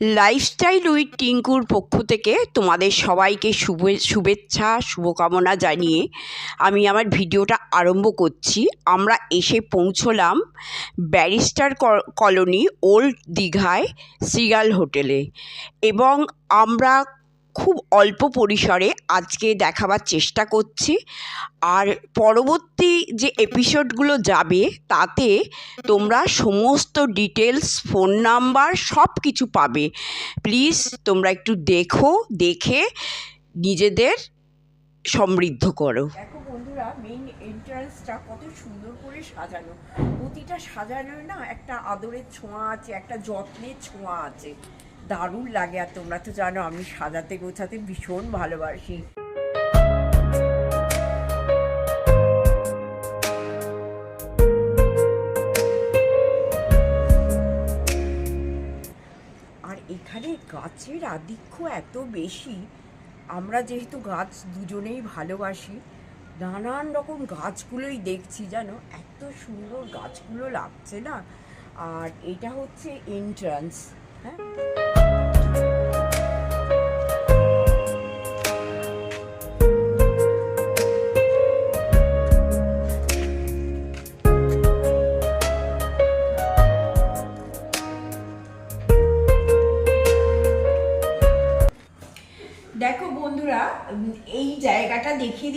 Lifestyle with টিঙ্কুর পক্ষ থেকে তোমাদের সবাইকে শুভে, শুভেচ্ছা, শুভকামনা জানিয়ে আমি আমার ভিডিওটা আরম্ভ করছি। আমরা এসে পৌঁছলাম ব্যারিস্টার কলোনি ওল্ড দীঘায় সিগাল হোটেলে এবং আমরা খুব অল্প পরিসরে আজকে দেখাবার চেষ্টা করছি। আর পরবর্তী যে এপিসোডগুলো যাবে, তাতে তোমরা সমস্ত ডিটেলস ফোন নাম্বার সব কিছু পাবে। প্লিজ তোমরা একটু দেখো, দেখে নিজেদের সমৃদ্ধ করো। বন্ধুরা মেইন এন্ট্রান্সটা কত সুন্দর করে সাজানো। প্রতিটা সাজানো না একটা আদরের ছোঁয়া আছে, একটা যত্নের ছোঁয়া আছে। দারুণ লাগে আর তোমরা তো জানো আমি সাজাতে গোছাতে ভীষণ ভালোবাসি। আর এখানে গাছের আধিক্য এত বেশি, আমরা যেহেতু গাছ দুজনেই ভালোবাসি, নানান রকম গাছগুলোই দেখছি জানো, এত সুন্দর গাছগুলো লাগছে না? আর এটা হচ্ছে এন্ট্রান্স হ্যাঁ?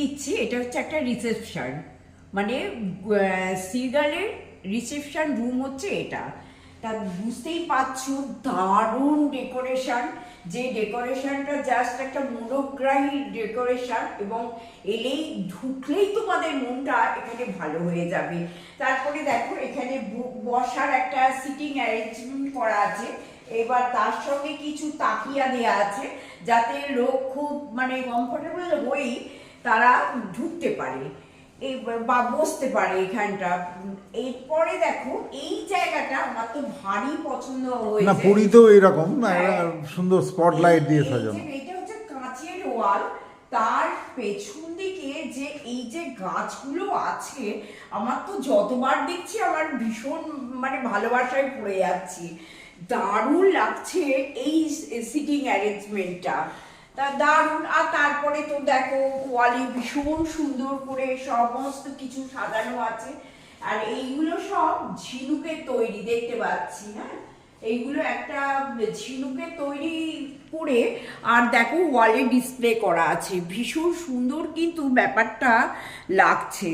দিচ্ছি এটা হচ্ছে একটা রিসেপশন মানে সিগালের রিসেপশন রুম হচ্ছে এটা। তা বুঝতেই পারছ, দারুণ ডেকোরেশন যে ডেকোরেশনটা জাস্ট একটা মনোগ্রাহী ডেকোরেশন এবং এলেই ঢুকলেই তোমাদের মনটা এখানে ভালো হয়ে যাবে। তারপরে দেখো, এখানে বসার একটা সিটিং অ্যারেঞ্জমেন্ট করা আছে। এবার তার সঙ্গে কিছু তাকিয়া দেওয়া আছে, যাতে লোক খুব মানে কমফোর্টেবল হয়েই তারা ঢুকতে পারে এই বা বসতে পারে এখানটা। এরপরে দেখো এই জায়গাটা আমার তো ভারী পছন্দ না হয়েছে পুরীতেও এইরকম হ্যাঁ। সুন্দর স্পটলাইট দিয়ে সাজানো। এটা হচ্ছে কাঁচের ওয়াল তার পেছন দিকে যে এই যে গাছগুলো আছে আমার তো যতবার দেখছি আমার ভীষণ মানে ভালোবাসায় পড়ে যাচ্ছি। দারুণ লাগছে এই সিটিং অ্যারেঞ্জমেন্টটা তা দারুণ। আর তারপরে তো দেখো ওয়ালে ভীষণ সুন্দর করে সমস্ত কিছু সাজানো আছে। আর এইগুলো সব ঝিনুকের তৈরি, দেখতে পাচ্ছি হ্যাঁ? এইগুলো একটা ঝিনুকের তৈরি করে, আর দেখো ওয়ালে ডিসপ্লে করা আছে। ভীষণ সুন্দর কিন্তু ব্যাপারটা লাগছে।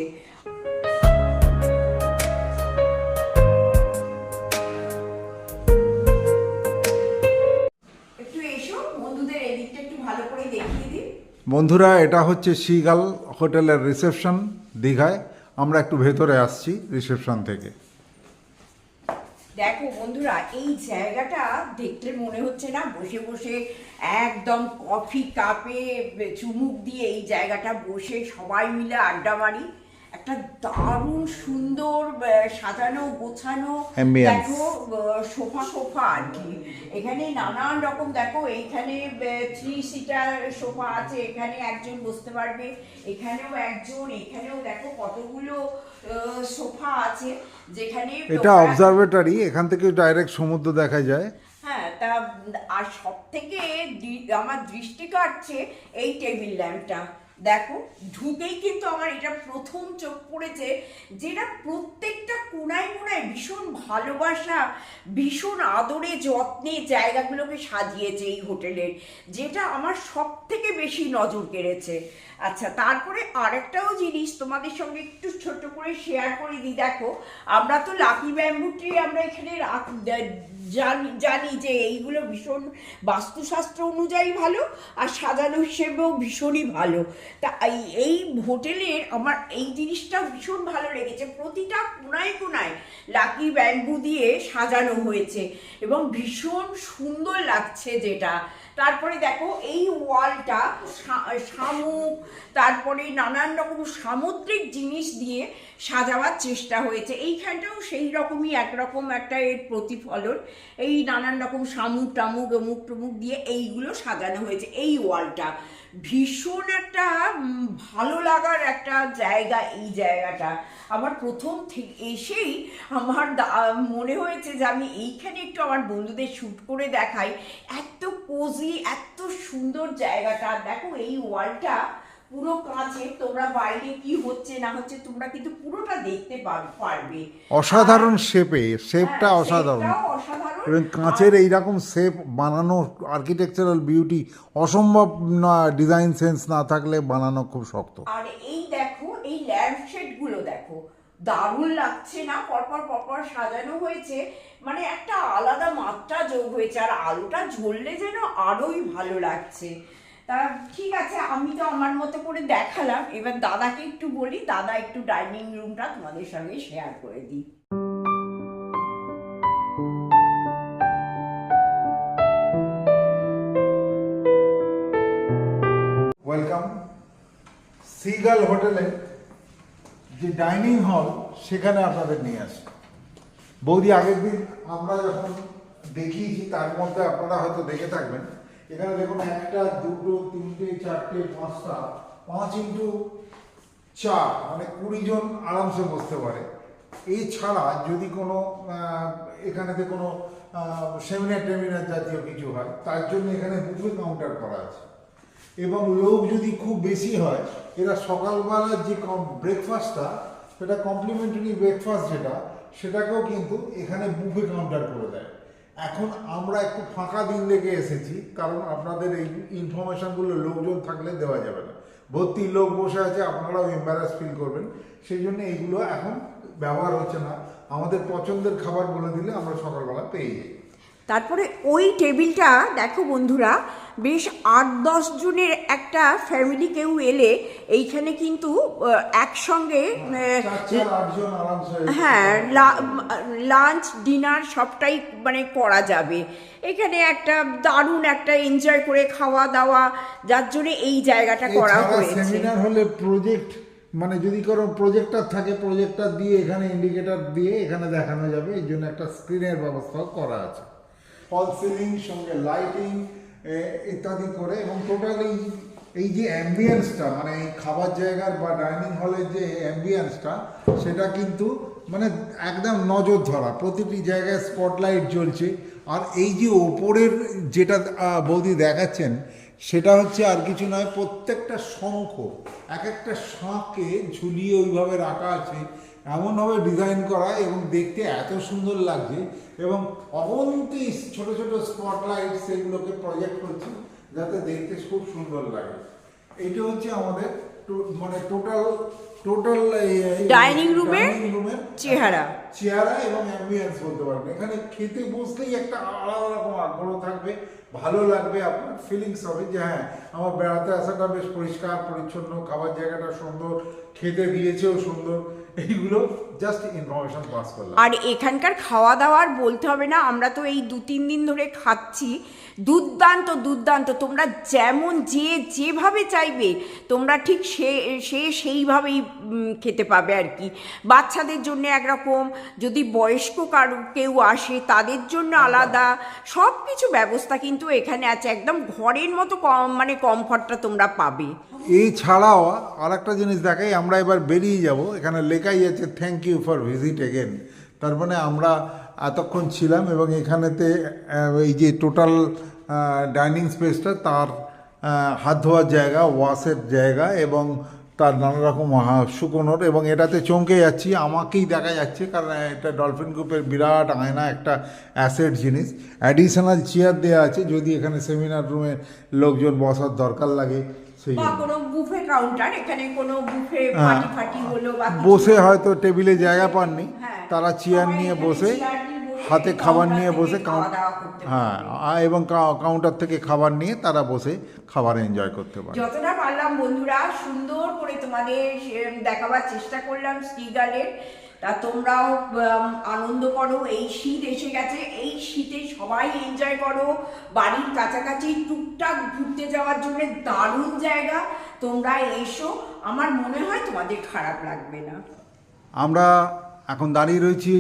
বন্ধুরা, এটা হচ্ছে সিগাল হোটেলের রিসেপশন দীঘায়। আমরা একটু ভেতরে আসছি রিসেপশন থেকে। দেখো বন্ধুরা, এই জায়গাটা দেখলে মনে হচ্ছে না বসে বসে একদম কফি কাপে চুমুক দিয়ে এই জায়গাটা বসে সবাই মিলে আড্ডা মারি। একটা দারুণ সুন্দর সাজানো গোছানো. দেখো সোফা সোফা আর কি। এখানে নানান রকম দেখো এইখানে থ্রি সিটার সোফা আছে এখানে একজন বসতে পারবে এখানেও একজন এখানেও দেখো কতগুলো সোফা আছে যেখানে এটা অবজারভেটরি এখান থেকে ডাইরেক্ট সমুদ্র দেখা যায়। হ্যাঁ তা আর সব থেকে আমার দৃষ্টি কাটছে এই টেবিল ল্যাম্পটা দেখো, ঢুকেই কিন্তু আমার এটা প্রথম চোখ পড়েছে যেটা প্রত্যেকটা কোনায় কোনায় ভীষণ ভালোবাসা, ভীষণ আদরে যত্নে জায়গাগুলোকে সাজিয়েছে এই হোটেলের যেটা আমার সব থেকে বেশি নজর কেড়েছে। আচ্ছা তারপরে আরেকটাও জিনিস তোমাদের সঙ্গে একটু ছোট করে শেয়ার করে দিই দেখো, আমরা তো লাকি ব্যাম্বু ট্রি আমরা এখানে জানি জানি যে এইগুলো ভীষণ বাস্তুশাস্ত্র অনুযায়ী ভালো আর সাজানো হিসেবেও ভীষণই ভালো। তা এই হোটেলের আমার এই জিনিসটা ভীষণ ভালো লেগেছে। প্রতিটা কোনায় কোনায় লাকি ব্যাম্বু দিয়ে সাজানো হয়েছে এবং ভীষণ সুন্দর লাগছে যেটা। তারপরে দেখো এই ওয়ালটা শামুক, তারপরে নানান রকম সামুদ্রিক জিনিস দিয়ে সাজাবার চেষ্টা হয়েছে। এইখানটাও সেই রকমই একরকম একটা এর প্রতিফলন। এই নানান রকম শামুক টামুক অমুক টমুক দিয়ে এইগুলো সাজানো হয়েছে, এই ওয়ালটা। ভীষণ একটা ভালো লাগার একটা জায়গা এই জায়গাটা। আমার প্রথম থেকে এসেই আমার মনে হয়েছে যে আমি এইখানে একটু আমার বন্ধুদের শ্যুট করে দেখাই। এত কোজি এত সুন্দর জায়গাটা। দেখো এই ওয়ালটা পুরো কাঁচে তোমরা বাইরে কি হচ্ছে না হচ্ছে তোমরা কিন্তু পুরোটা দেখতে পারবে। অসাধারণ শেপে শেপটা হ্যাঁ, অসাধারণ। কাঁচের এইরকম শেপ বানানো আর্কিটেকচারাল বিউটি অসম্ভব না ডিজাইন সেন্স না থাকলে বানানো খুব শক্ত। আর এই দেখো এই ল্যাম্প শেডগুলো দেখো দারুণ লাগছে না? পরপর পরপর সাজানো হয়েছে। মানে একটা আলাদা মাত্রা যোগ হয়েছে আর আলোটা ঝরলে যেন আরোই ভালো লাগছে। তা ঠিক আছে, আমি তো আমার মতো করে দেখালাম। এবার দাদাকে একটু বলি, দাদা একটু ডাইনিং রুমটা তোমাদের সঙ্গে শেয়ার করে দিই। ওয়েলকাম সিগাল হোটেলে যে ডাইনিং হল সেখানে আপনাদের নিয়ে আসি বৌদি, আগের দিন আমরা যখন দেখিয়েছি, তার মধ্যে আপনারা হয়তো দেখে থাকবেন। এখানে দেখুন একটা, দুটো, তিনটে, চারটে, পাঁচটা, পাঁচ ইন্টু চার মানে কুড়ি জন আরামসে বসতে পারে। এছাড়া যদি কোনো এখানেতে কোনো সেমিনার টেমিনার জাতীয় কিছু হয়, তার জন্য এখানে বুফে কাউন্টার করা আছে। এবং লোক যদি খুব বেশি হয়, এরা সকালবেলার যে ব্রেকফাস্টটা সেটা কমপ্লিমেন্টারি ব্রেকফাস্ট যেটা, সেটাকেও কিন্তু এখানে বুফে কাউন্টার করে দেয়। এখন আমরা একটু ফাঁকা দিন দেখে এসেছি, কারণ আপনাদের এই ইনফরমেশনগুলো লোকজন থাকলে দেওয়া যাবে না। ভর্তি লোক বসে আছে, আপনারাও এম্বারাস ফিল করবেন। সেই জন্য এইগুলো এখন ব্যবহার হচ্ছে না। আমাদের পছন্দের খাবার বলে দিলে আমরা সকালবেলা পেয়ে যাই। তারপরে ওই টেবিলটা দেখো বন্ধুরা বেশ আট দশ জনের একটা ফ্যামিলি কেউ এলে এইখানে কিন্তু একসঙ্গে হ্যাঁ লাঞ্চ ডিনার সবটাই মানে করা যাবে। এখানে একটা দারুণ একটা এনজয় করে খাওয়া দাওয়া যার জন্য এই জায়গাটা করা হয়েছে। সেমিনার হলে প্রজেক্ট মানে যদি কোনো প্রজেক্টর থাকে প্রজেক্টর দিয়ে এখানে ইন্ডিকেটর দিয়ে এখানে দেখানো যাবে এই জন্য একটা স্ক্রিনের ব্যবস্থাও করা আছে। ফল সিলিং সঙ্গে লাইটিং ইত্যাদি করে এবং টোটালি এই যে অ্যাম্বিয়েন্সটা মানে এই খাবার জায়গার বা ডাইনিং হলের যে অ্যাম্বিয়েন্সটা সেটা কিন্তু মানে একদম নজর ধরা প্রতিটি জায়গায় স্পটলাইট জ্বলছে। আর এই যে ওপরের যেটা বৌদি দেখাচ্ছেন, সেটা হচ্ছে আর কিছু নয়, প্রত্যেকটা শঙ্খ এক একটা শাঁখকে ঝুলিয়ে ওইভাবে রাখা আছে। এমনভাবে ডিজাইন করা এবং দেখতে এত সুন্দর লাগছে এবং অবন্তি ছোট ছোট স্পটলাইট সেগুলোকে প্রজেক্ট করছি যাতে দেখতে খুব সুন্দর লাগে। এটা হচ্ছে আমাদের মানে টোটাল টোটাল room রুমের চেহারা। চেহারা এবং অ্যাম্বিয়েন্স বলতে পারবেন। এখানে খেতে বসলেই একটা আলাদা রকম আগ্রহ থাকবে ভালো লাগবে আপনার ফিলিংস হবে যে হ্যাঁ আমার বেড়াতে আসাটা বেশ পরিষ্কার পরিচ্ছন্ন খাবার জায়গাটা সুন্দর খেতে দিয়েছেও সুন্দর এইগুলো জাস্ট ইনফরমেশন পাস করলাম। আর এখানকার খাওয়া দাওয়ার বলতে হবে না আমরা তো এই দু তিন দিন ধরে খাচ্ছি। দুর্দান্ত দুর্দান্ত তোমরা যেমন যে যেভাবে চাইবে তোমরা ঠিক সে সে সেইভাবেই খেতে পাবে আর কি। বাচ্চাদের জন্য একরকম যদি বয়স্ক কারও কেউ আসে তাদের জন্য আলাদা। সব কিছু ব্যবস্থা কিন্তু এখানে আছে। একদম ঘরের মতো কম মানে কমফর্টটা তোমরা পাবে। এই ছাড়াও আর একটা জিনিস দেখাই আমরা এবার বেরিয়ে যাব। এখানে লেখাই আছে thank you for visit again তার মানে আমরা এতক্ষণ ছিলাম এবং এখানেতে এই যে টোটাল ডাইনিং স্পেসটা তার হাত ধোয়ার জায়গা ওয়াশের জায়গা এবং তার নানা রকম শুকোনোর এবং এটাতে চমকে যাচ্ছি আমাকেই দেখা যাচ্ছে কারণ এটা ডলফিন গ্রুপের বিরাট আয়না একটা অ্যাসেট জিনিস অ্যাডিশনাল চেয়ার দেওয়া আছে যদি এখানে সেমিনার রুমে লোকজন বসার দরকার লাগে সেই জন্য। বুফে কাউন্টার এখানে কোনো বুফে হ্যাঁ। পার্টি ফাটি হলো বা বসে হয়তো টেবিলে জায়গা পাননি হ্যাঁ। তারা চেয়ার নিয়ে বসে হাতে খাবার নিয়ে বসে খাওয়া দাওয়া হ্যাঁ এবং কাউ- কাউন্টার থেকে খাবার নিয়ে তারা বসে খাবার এনজয় করতে পারে যতটা পারলাম বন্ধুরা সুন্দর করে তোমাদের দেখাবার চেষ্টা করলাম স্টিগালের তা তোমরাও আনন্দ করো এই শীত এসে গেছে এই শীতে সবাই এনজয় করো। বাড়ির কাছাকাছি টুকটাক ঘুরতে যাওয়ার জন্য দারুণ জায়গা। তোমরা এসো আমার মনে হয় তোমাদের খারাপ লাগবে না। আমরা এখন দাঁড়িয়ে রয়েছি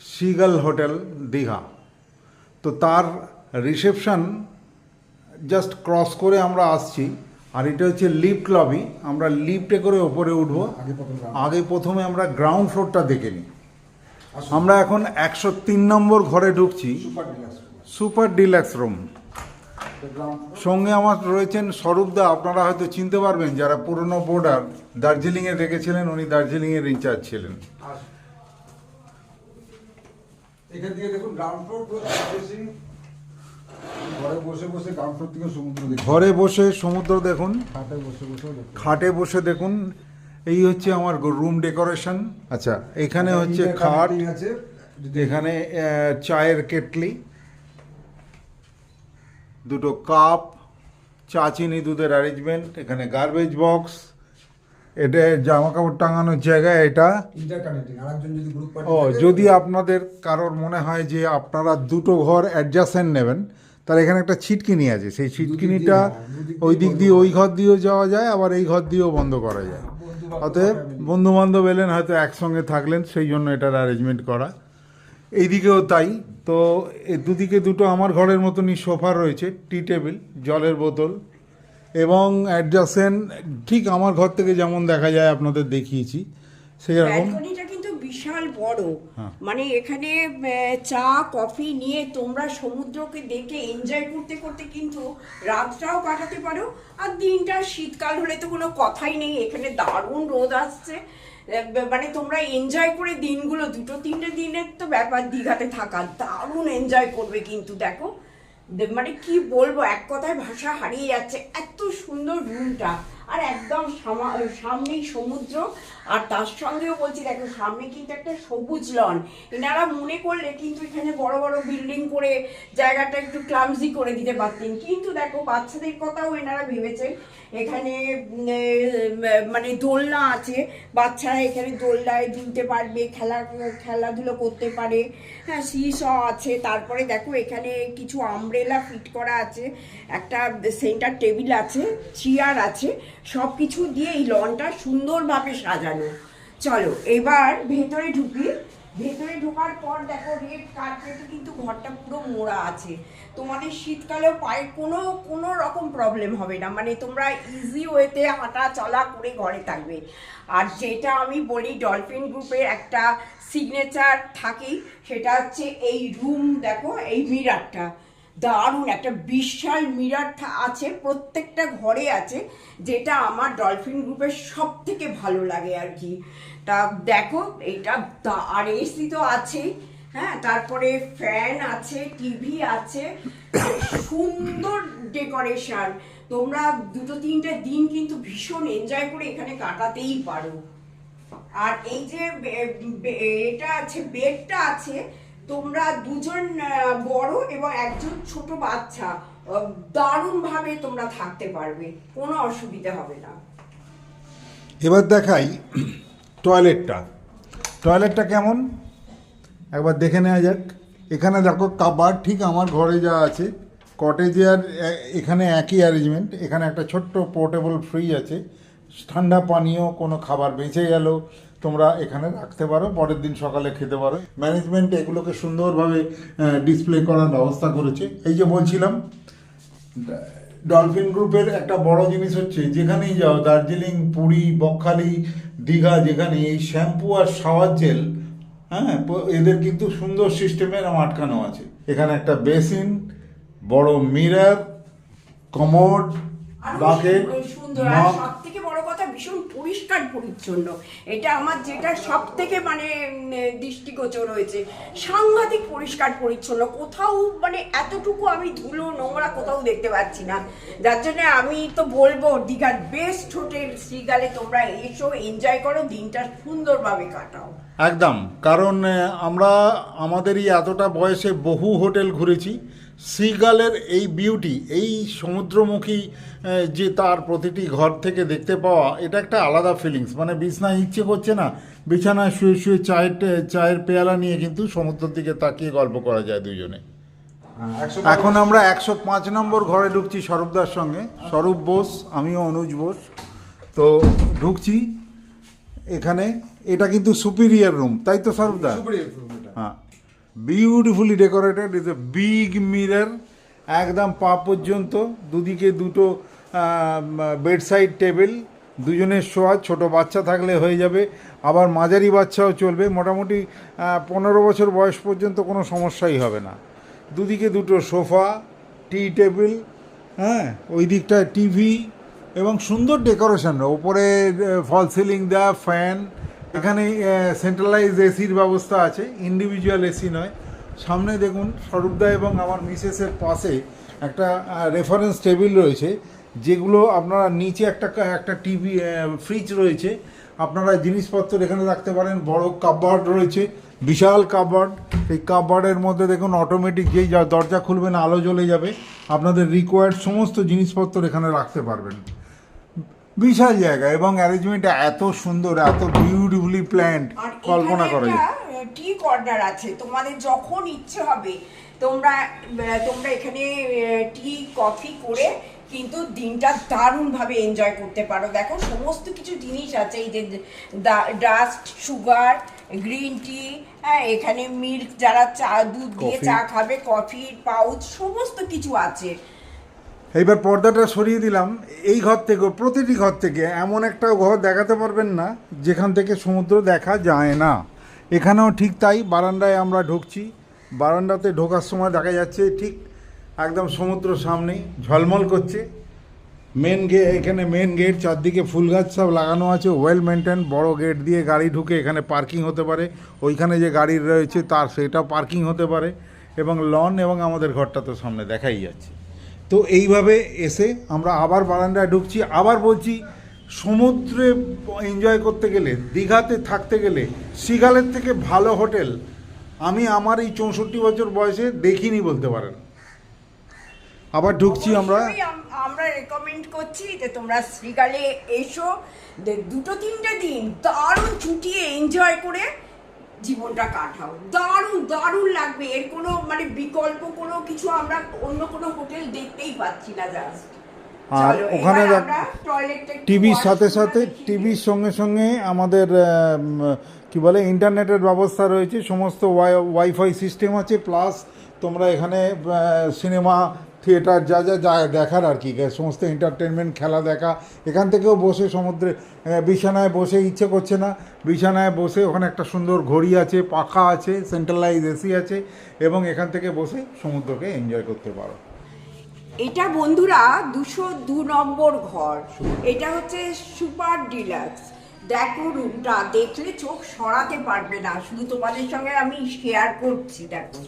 সিগাল হোটেল দীঘা তো তার রিসেপশন জাস্ট ক্রস করে আমরা আসছি। আর এটা হচ্ছে লিফট লবি আমরা লিফটে করে ওপরে উঠবো। আগে প্রথম আমরা গ্রাউন্ড ফ্লোরটা দেখে নিই। আমরা এখন একশো তিন নম্বর ঘরে ঢুকছি। সুপার ডিলাক্স রুম সঙ্গে আমার রয়েছেন স্বরূপদা আপনারা হয়তো চিনতে পারবেন যারা পুরনো বোর্ডার দার্জিলিংয়ে রেখেছিলেন উনি দার্জিলিংয়ের ইনচার্জ ছিলেন। এখান থেকে দেখুন গ্রাউন্ড ফ্লোর ঘরে বসে বসে গ্রাউন্ড ফ্লোর থেকে সমুদ্র দেখুন। ঘরে বসে সমুদ্র দেখুন। খাটে বসে দেখুন। খাটে বসে দেখুন। এই হচ্ছে আমার রুম ডেকোরেশন আচ্ছা এখানে হচ্ছে খাট আছে এখানে চায়ের কেটলি দুটো কাপ চা চিনি দুধের অ্যারেঞ্জমেন্ট এখানে গার্বেজ বক্স এটা জামা কাপড় টাঙানোর জায়গা এটা ও যদি আপনাদের কারোর মনে হয় যে আপনারা দুটো ঘর অ্যাডজাস্টেন্ট নেবেন তাহলে এখানে একটা ছিটকিনি আছে। সেই ছিটকিনিটা ওই দিক দিয়ে ওই ঘর দিয়েও যাওয়া যায় আবার এই ঘর দিয়েও বন্ধ করা যায়। অতএব বন্ধু বান্ধব এলেন হয়তো একসঙ্গে থাকলেন সেই জন্য এটার অ্যারেঞ্জমেন্ট করা। এইদিকেও তাই। তো এ দুদিকে দুটো আমার ঘরের মতনই সোফা রয়েছে টি টেবিল জলের বোতল এবং অ্যাডজাস্টেন্ট ঠিক আমার ঘর থেকে যেমন দেখা যায় আপনাদের দেখিয়েছি সেই রকম কিন্তু বিশাল বড়। হ্যাঁ। মানে এখানে চা কফি নিয়ে তোমরা সমুদ্রকে দেখে এনজয় করতে করতে কিন্তু রাতটাও কাটাতে পারো আর দিনটা শীতকাল হলে তো কোনো কথাই নেই। এখানে দারুণ রোদ আসছে। মানে তোমরা এনজয় করে দিনগুলো দুটো তিনটে দিনের তো ব্যাপার দীঘাতে থাকা দারুণ এনজয় করবে কিন্তু দেখো। মানে কি বলব, এক কথায় ভাষা হারিয়ে যাচ্ছে। এত সুন্দর রুমটা আর একদম সামনেই সমুদ্র আর তার সঙ্গেও বলছি, দেখো, সামনে কিন্তু একটা সবুজ লন এনারা মনে করলে কিন্তু এখানে বড় বড় বিল্ডিং করে জায়গাটা একটু ক্লামজি করে দিতে পারতেন। কিন্তু দেখো, বাচ্চাদের কথাও এনারা ভেবেছেন এখানে মানে দোলনা আছে। বাচ্চারা এখানে দোলনায় দুলতে পারবে, খেলা, খেলাধুলো করতে পারে। হ্যাঁ সিস আছে। তারপরে দেখো, এখানে কিছু আমব্রেলা ফিট করা আছে। একটা সেন্টার টেবিল আছে চেয়ার আছে। সব কিছু দিয়ে এই লনটা সুন্দরভাবে সাজানো। চলো, এবার ভেতরে ঢুকি। ভেতরে ঢোকার পর দেখো রেড কার্পেটে কিন্তু ঘরটা পুরো মোড়া আছে। তোমাদের শীতকালেও পায়ে কোনো কোনো রকম প্রবলেম হবে না। মানে তোমরা ইজি ওয়েতে হাঁটা চলা করে ঘরে থাকবে। আর যেটা আমি বলি ডলফিন গ্রুপের একটা সিগনেচার থাকেই, সেটা হচ্ছে এই রুম দেখো, এই মিরারটা দারুণ, একটা বিশাল মিরার আছে, প্রত্যেকটা ঘরে আছে, যেটা আমার ডলফিন গ্রুপের সব থেকে ভালো লাগে আর কি। তা দেখো এইটা দা- আর এসি তো আছেই হ্যাঁ তারপরে ফ্যান আছে টিভি আছে, সুন্দর ডেকোরেশন। তোমরা দুটো তিনটে দিন কিন্তু ভীষণ এনজয় করে এখানে কাটাতেই পারো। আর এই যে এটা আছে, বেডটা আছে তোমরা দুজন বড় এবং একজন ছোট বাচ্চা দারুণ ভাবে তোমরা থাকতে পারবে, কোনো অসুবিধা হবে না। এবার দেখাই টয়লেটটা টয়লেটটা কেমন? একবার দেখে নেওয়া যাক। এখানে দেখো কাবার ঠিক আমার ঘরে যা আছে। কটেজে আর এখানে একই অ্যারেঞ্জমেন্ট এখানে একটা ছোট্ট পোর্টেবল ফ্রিজ আছে। ঠান্ডা পানীয়, কোনো খাবার বেঁচে গেল। তোমরা এখানে রাখতে পারো পরের দিন সকালে খেতে পারো। ম্যানেজমেন্ট এগুলোকে সুন্দরভাবে ডিসপ্লে করার ব্যবস্থা করেছে। এই যে বলছিলাম ডলফিন গ্রুপের একটা বড় জিনিস হচ্ছে যেখানেই যাও দার্জিলিং পুরী বকখালি দীঘা যেখানে এই শ্যাম্পু আর শাওয়ার জেল হ্যাঁ এদের কিন্তু সুন্দর সিস্টেমের আটকানো আছে। এখানে একটা বেসিন বড় মিরার কমোড বাকেট ভীষণ পরিষ্কার পরিচ্ছন্ন। এটা আমার যেটা সব থেকে মানে দৃষ্টিগোচর হয়েছে। সাংঘাতিক পরিষ্কার পরিচ্ছন্ন। কোথাও মানে এতটুকু আমি ধুলো নোংরা কোথাও দেখতে পাচ্ছি না। যার জন্য আমি তো বলব, দীঘার বেস্ট হোটেল শ্রীগালে তোমরা এসো এনজয় করো, দিনটা সুন্দরভাবে কাটাও। একদম। কারণ আমরা আমাদের এই এতটা বয়সে বহু হোটেল ঘুরেছি। সিগালের এই বিউটি এই সমুদ্রমুখী যে তার প্রতিটি ঘর থেকে দেখতে পাওয়া এটা একটা আলাদা ফিলিংস মানে বিছনায় ইচ্ছে করছে না বিছানায় শুয়ে শুয়ে চায়ের চায়ের পেয়ালা নিয়ে কিন্তু সমুদ্রের দিকে তাকিয়ে গল্প করা যায় দুজনে। এখন আমরা একশো পাঁচ নম্বর ঘরে ঢুকছি স্বরূপদার সঙ্গে। স্বরূপ বোস আমিও অনুজ বোস। তো ঢুকছি এখানে। এটা কিন্তু সুপিরিয়ার রুম তাই তো স্বরূপদা? হ্যাঁ। Beautifully decorated is a big mirror একদম পা পর্যন্ত, দুদিকে দুটো বেড সাইড টেবিল দুজনের শোয়া, ছোট বাচ্চা থাকলে হয়ে যাবে। আবার মাঝারি বাচ্চাও চলবে। মোটামুটি পনেরো বছর বয়স পর্যন্ত কোনো সমস্যাই হবে না। দুদিকে দুটো সোফা টি টেবিল হ্যাঁ ওই দিকটায় টিভি এবং সুন্দর ডেকোরেশন ওপরে ফল সিলিং দেওয়া ফ্যান এখানে সেন্ট্রালাইজ এসির ব্যবস্থা আছে ইন্ডিভিজুয়াল এসি নয়। সামনে দেখুন স্বরূপদা এবং আমার মিসেসের পাশে একটা রেফারেন্স টেবিল রয়েছে, যেগুলো আপনারা নিচে একটা একটা টিভি ফ্রিজ রয়েছে। আপনারা জিনিসপত্র এখানে রাখতে পারেন, বড় কাপবার্ড রয়েছে, বিশাল কাপবার্ড এই কাপবার্ডের মধ্যে দেখুন অটোমেটিক যেই দরজা খুলবেন আলো জ্বলে যাবে। আপনাদের রিকোয়ার্ড সমস্ত জিনিসপত্র এখানে রাখতে পারবেন। বিশাল জায়গা এবং অ্যারেঞ্জমেন্টটা এত সুন্দর এত বিউটিফুলি প্ল্যান্ড কল্পনা করা যায়। টি কর্নার আছে। তোমাদের যখন ইচ্ছে হবে তোমরা তোমরা এখানে টি কফি করে কিন্তু দিনটা দারুণভাবে এনজয় করতে পারো। দেখো সমস্ত কিছু জিনিস আছে। এই যে ডাস্ট সুগার গ্রিন টি হ্যাঁ এখানে মিল্ক যারা চা দুধ দিয়ে চা খাবে কফি পাউচ সমস্ত কিছু আছে। এইবার পর্দাটা সরিয়ে দিলাম। এই ঘর থেকে, প্রতিটি ঘর থেকে এমন একটা ঘর দেখাতে পারবেন না, যেখান থেকে সমুদ্র দেখা যায় না। এখানেও ঠিক তাই, বারান্দায় আমরা ঢুকছি। বারান্দাতে ঢোকার সময় দেখা যাচ্ছে, ঠিক একদম সমুদ্র সামনেই ঝলমল করছে। মেন গে এখানে মেন গেট চারদিকে ফুল গাছ সব লাগানো আছে। ওয়েল মেনটেন বড় গেট দিয়ে গাড়ি ঢুকে এখানে পার্কিং হতে পারে। ওইখানে যে গাড়ি রয়েছে, তার সেটা পার্কিং হতে পারে। এবং লন এবং আমাদের ঘরটা তো সামনে দেখাই যাচ্ছে। তো এইভাবে এসে আমরা আবার বারান্দায় ঢুকছি আবার বলছি সমুদ্রে এনজয় করতে গেলে দীঘাতে থাকতে গেলে সিগালের থেকে ভালো হোটেল আমি আমার এই চৌষট্টি বছর বয়সে দেখিনি বলতে পারেন। আবার ঢুকছি আমরা। আমরা রেকমেন্ড করছি যে তোমরা শ্রীকালে এসো দুটো তিনটে দিন দারুণ ছুটিয়ে এনজয় করে জীবনটা কাটাও। দারুণ দারুণ লাগবে। এর কোনো মানে বিকল্প কোনো কিছু আমরা অন্য কোনো হোটেল দেখতেই পাচ্ছি না জাস্ট আর ওখানে টিভির সাথে সাথে টিভির সঙ্গে সঙ্গে আমাদের আম, কি বলে ইন্টারনেটের ব্যবস্থা রয়েছে সমস্ত ওয়াই ওয়াইফাই সিস্টেম আছে প্লাস তোমরা এখানে সিনেমা থিয়েটার, যা যা যা দেখার আর কি। সমস্ত এন্টারটেনমেন্ট খেলা দেখা। এখান থেকেও বসে সমুদ্রে বিছানায় বসে, ইচ্ছে করছে না। বিছানায় বসে ওখানে একটা সুন্দর ঘড়ি আছে, পাখা আছে সেন্ট্রালাইজ এসি আছে এবং এখান থেকে বসে সমুদ্রকে এনজয় করতে পারো। এটা বন্ধুরা দুশো দু নম্বর ঘর। এটা হচ্ছে সুপার ডিলাক্স। দেখো রুমটা, দেখলে চোখ সরাতে পারবে না। শুধু তোমাদের সঙ্গে আমি শেয়ার করছি, দেখো।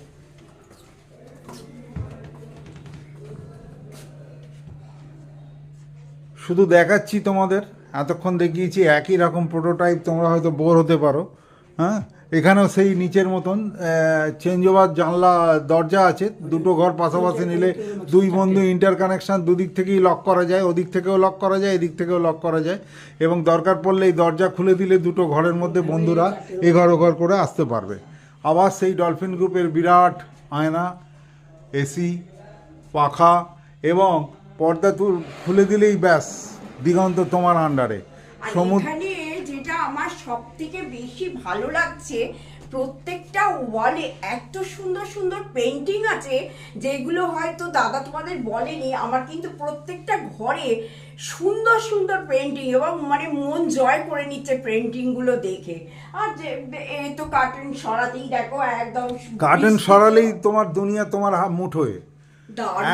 শুধু দেখাচ্ছি তোমাদের, এতক্ষণ দেখিয়েছি একই রকম প্রোটোটাইপ তোমরা হয়তো বোর হতে পারো হ্যাঁ? এখানেও সেই নিচের মতন চেঞ্জ ওভার জানলা, দরজা আছে, দুটো ঘর পাশাপাশি নিলে দুই বন্ধু ইন্টার কানেকশান দুদিক থেকেই লক করা যায়, ওদিক থেকেও লক করা যায়, এদিক থেকেও লক করা যায়, এবং দরকার পড়লে এই দরজা খুলে দিলে দুটো ঘরের মধ্যে বন্ধুরা এ এঘর ওঘর করে আসতে পারবে। আবার সেই ডলফিন গ্রুপের বিরাট আয়না, এসি, পাখা, এবং পর্দা খুলে দিলেই ব্যাস দিগন্ত তোমার আন্ডারে সমুদ্র যেটা আমার সব থেকে বেশি ভালো লাগছে প্রত্যেকটা ওয়ালে এত সুন্দর সুন্দর পেন্টিং আছে যেগুলো হয়তো দাদা তোমাদের বলেনি আমার কিন্তু প্রত্যেকটা ঘরে সুন্দর সুন্দর পেন্টিং এবং মানে মন জয় করে নিচ্ছে পেন্টিংগুলো দেখে। আর যে এই তো কার্টুন সরাতেই দেখো একদম কার্টেন সরালেই তোমার দুনিয়া তোমার মুঠোয়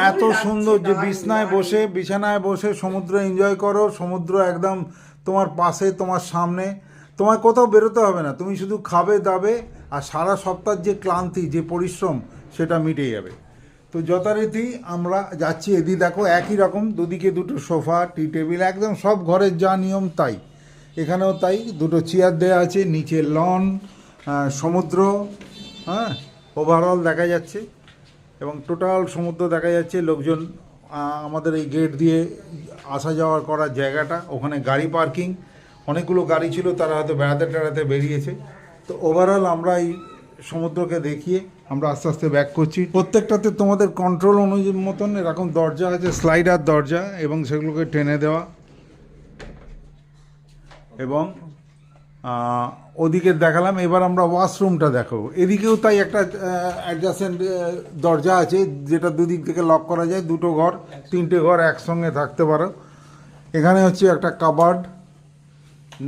এত সুন্দর যে বিছনায় বসে বিছানায় বসে সমুদ্র এনজয় করো সমুদ্র একদম তোমার পাশে তোমার সামনে। তোমার কোথাও বেরোতে হবে না তুমি শুধু খাবে দাবে আর সারা সপ্তাহের যে ক্লান্তি যে পরিশ্রম সেটা মিটে যাবে। তো যথারীতি আমরা যাচ্ছি এদি দেখো একই রকম দুদিকে দুটো সোফা টি টেবিল একদম সব ঘরের যা নিয়ম তাই। এখানেও তাই দুটো চেয়ার দেওয়া আছে নিচে লন সমুদ্র হ্যাঁ ওভারঅল দেখা যাচ্ছে। এবং টোটাল সমুদ্র দেখা যাচ্ছে লোকজন আমাদের এই গেট দিয়ে আসা যাওয়া করার জায়গাটা, ওখানে গাড়ি পার্কিং, অনেকগুলো গাড়ি ছিল, তারা হয়তো বেড়াতে টেড়াতে বেরিয়েছে। তো ওভারঅল আমরা এই সমুদ্রকে দেখিয়ে আমরা আস্তে আস্তে ব্যাক করছি। প্রত্যেকটাতে তোমাদের কন্ট্রোল অনুযায়ী মতন এরকম দরজা আছে স্লাইডার দরজা এবং সেগুলোকে টেনে দেওয়া। এবং ওদিকে দেখালাম, এবার আমরা ওয়াশরুমটা দেখো। এদিকেও তাই একটা অ্যাডজাসেন্ট দরজা আছে, যেটা দুদিক থেকে লক করা যায়, দুটো ঘর, তিনটে ঘর একসঙ্গে থাকতে পারো। এখানে হচ্ছে একটা কাবার্ড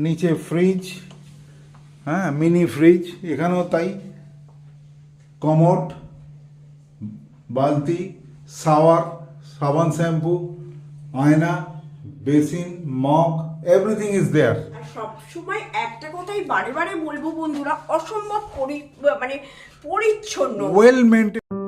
নিচে ফ্রিজ হ্যাঁ মিনি ফ্রিজ এখানেও তাই। কমোড বালতি সাওয়ার সাবান শ্যাম্পু আয়না basin mug everything is there আর সবসময় একটা কথাই বারে বারে বলব বন্ধুরা অসম্ভব পরি মানে পরিচ্ছন্ন। Well maintain